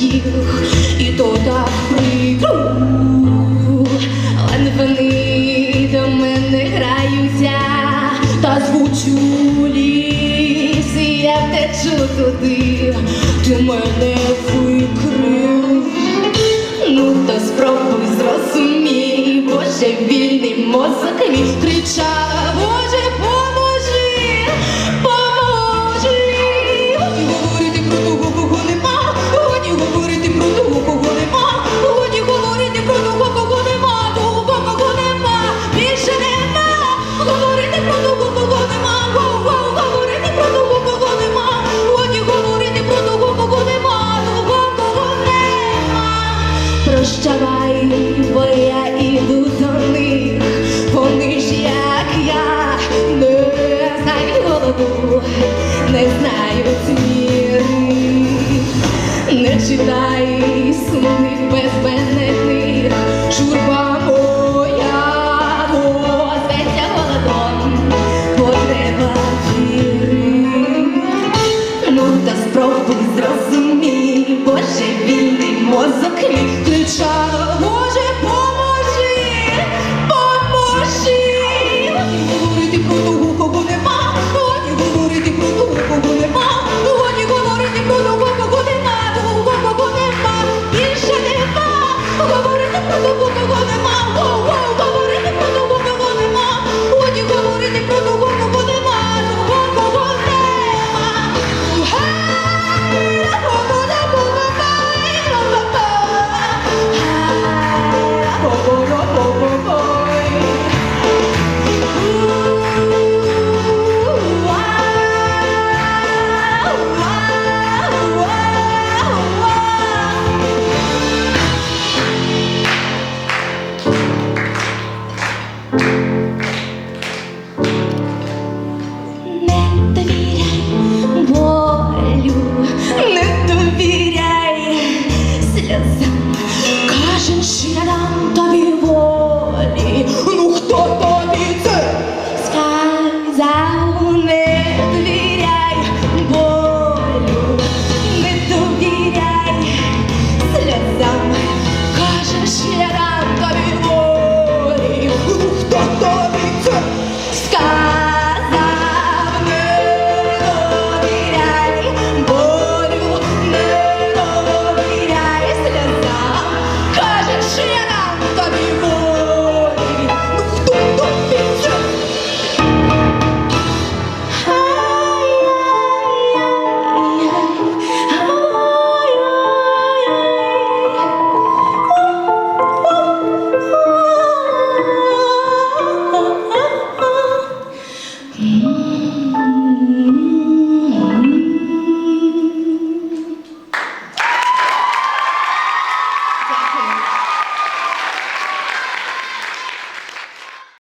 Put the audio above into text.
їх, і то так прикро, але вони до мене граються, та звучу ліс, і я втечу туди, ти мене. прощавай, бо я іду до них, вони ж як я не знаю, голову, не знають. oh, oh, oh, oh.